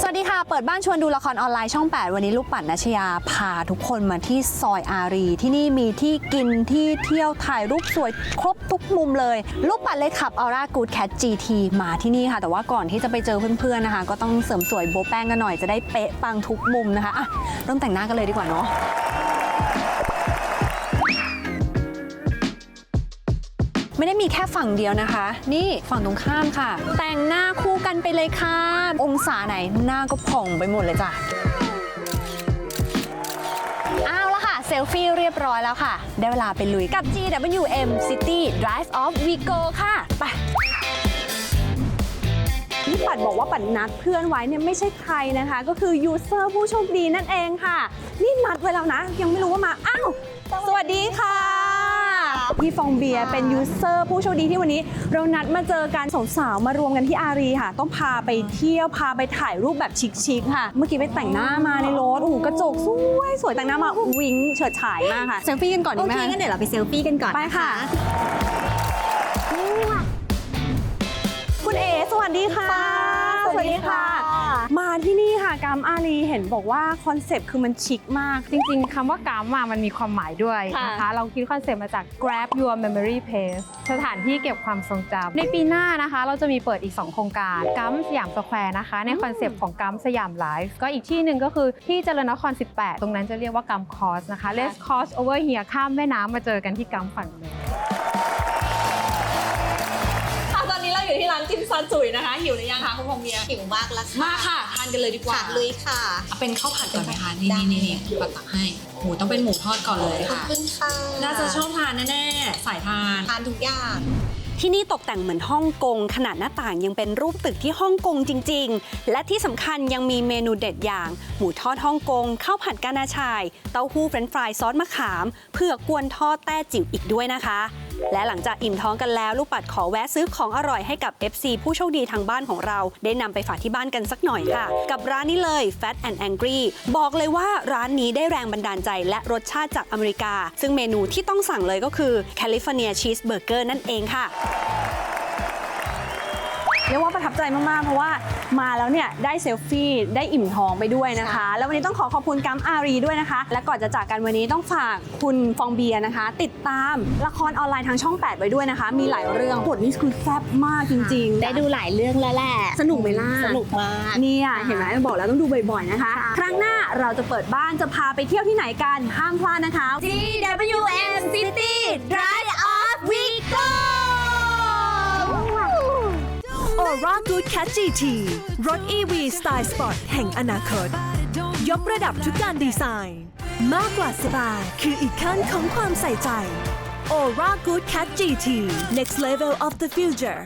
สวัสดีค่ะ เปิดบ้านชวนดูละครออนไลน์ช่อง 8 วันนี้ลูกปัดนัชยาพาทุกคนมาที่ซอยอารี ที่นี่มีที่กินที่เที่ยวถ่ายรูปสวยครบทุกมุมเลย ลูกปัดเลยขับ Aura Good Cat GT มาที่นี่ค่ะ แต่ว่าก่อนที่จะไปเจอเพื่อนๆนะคะ ก็ต้องเสริมสวยโบแป้งกันหน่อยจะได้เป๊ะปังทุกมุมนะคะอะเริ่มแต่งหน้ากันเลยดีกว่าเนาะ ไม่ได้มีแค่ฝั่งเดียวนะคะ นี่ฝั่งตรงข้ามค่ะ แต่งหน้าคู่กันไปเลยค่ะ องศาไหนหน้าก็ผ่องไปหมดเลยจ้ะเอาละค่ะ เซลฟี่เรียบร้อยแล้วค่ะ ได้เวลาไปลุยกับ GWM City Drive Off We Go ค่ะ ไปที่ปัดบอกว่าปัดนัดเพื่อนไว้เนี่ยไม่ใช่ใครนะคะ ก็คือยูเซอร์ผู้โชคดีนั่นเองค่ะ นี่นัดไว้แล้วนะ ยังไม่รู้ว่ามา อ้าว สวัสดีค่ะ พี่ฟองเบียร์เป็นยูเซอร์ผู้โชคดีที่วันนี้ เรานัดมาเจอกันสาวๆมารวมกันที่อารีค่ะ ต้องพาไปเที่ยวพาไปถ่ายรูปแบบชิคๆค่ะ เมื่อกี้ไปแต่งหน้ามาในรถโอ้โหกระจกสวยสวยแต่งหน้ามาวิ้งเฉิดฉายมากค่ะเซลฟี่กันก่อนโอดีไหมเคคะงั้นเดี๋ยวเราไปเซลฟี่กันก่อนไปค่ะคุณ ที่นี่ค่ะกามอารีเห็นบอกว่าคอนเซปต์คือมันชิคมาก จริงๆคำว่ากราฟมามันมีความหมายด้วยค่ะนะคะ เราคิดคอนเซ็ปต์มาจาก grab your memory place สถานที่เก็บความทรงจำในปีหน้านะคะ เราจะมีเปิดอีก 2 โครงการกัมสยามสแควร์นะคะ ในคอนเซ็ปต์ของกัมสยามไลฟ์ก็อีกที่หนึ่งก็คือที่เจริญนคร 18 ตรงนั้นจะเรียกว่ากัมคอสนะคะ let's cross over here ข้ามแม่น้ำมาเจอกันที่กัมฝั่งนู้นานจิมซอนจุยนะคะ หิวหรือยังคะคุณพงเบียร์หิวมากแล้วค่ะมาค่ะทานกันเลยดีกว่าค่ะลุยค่ะ เอาเป็นข้าวผัดก่อนไหมคะนี่ได้นี่นี่ปัดตักให้หมูต้องเป็นหมูทอดก่อนเลยขอบค่ะ คุณค่ะน่าจะชอบทานแน่ๆสายทาน ทานทุกอย่าง ที่นี่ตกแต่งเหมือนฮ่องกง ขนาดหน้าต่างยังเป็นรูปตึกที่ฮ่องกงจริง ๆ และที่สำคัญยังมีเมนูเด็ดอย่าง หมูทอดฮ่องกงข้าวผัดกานาชาย เต้าหู้เฟรนช์ฟรายซอสมะขาม เผือกกวนทอดแต้จิ๋วอีกด้วยนะคะ และหลังจากอิ่มท้องกันแล้วลูกปัดขอแวะซื้อของอร่อยให้กับ FC ผู้โชคดีทางบ้านของเรา ได้นำไปฝากที่บ้านกันสักหน่อยค่ะ กับร้านนี้เลย Fat and Angry บอกเลยว่าร้านนี้ได้แรงบันดาลใจและรสชาติจากอเมริกา ซึ่งเมนูที่ต้องสั่งเลยก็คือ California Cheeseburger นั่นเองค่ะเรียกว่าประทับใจมาก ๆ เพราะว่า มาแล้วเนี่ยได้เซลฟี่ได้อิ่มท้องไปด้วยนะคะ แล้ววันนี้ต้องขอขอบคุณกัมอารีด้วยนะคะ และก่อนจะจากกันวันนี้ต้องฝากคุณฟองเบียร์นะคะ ติดตามละครออนไลน์ทางช่อง 8 ไว้ด้วยนะคะ มีหลายเรื่องบทนี้คือแซ่บมากจริงๆ ได้ดูหลายเรื่องแล้วแหละ สนุกไหมล่ะสนุกมากเนี่ยเห็นไหมบอกแล้วต้องดูบ่อยๆนะคะ ครั้งหน้าเราจะเปิดบ้านจะพาไปเที่ยวที่ไหนกันห้ามพลาดนะคะ GWM City Drive Off We Go Aura Good Cat GT รถ EV สไตล์สปอร์ตแห่งอนาคต ยกระดับทุกการดีไซน์ มากกว่าสบายคืออีกขั้นของความใส่ใจ Aura Good Cat GT Next Level of the Future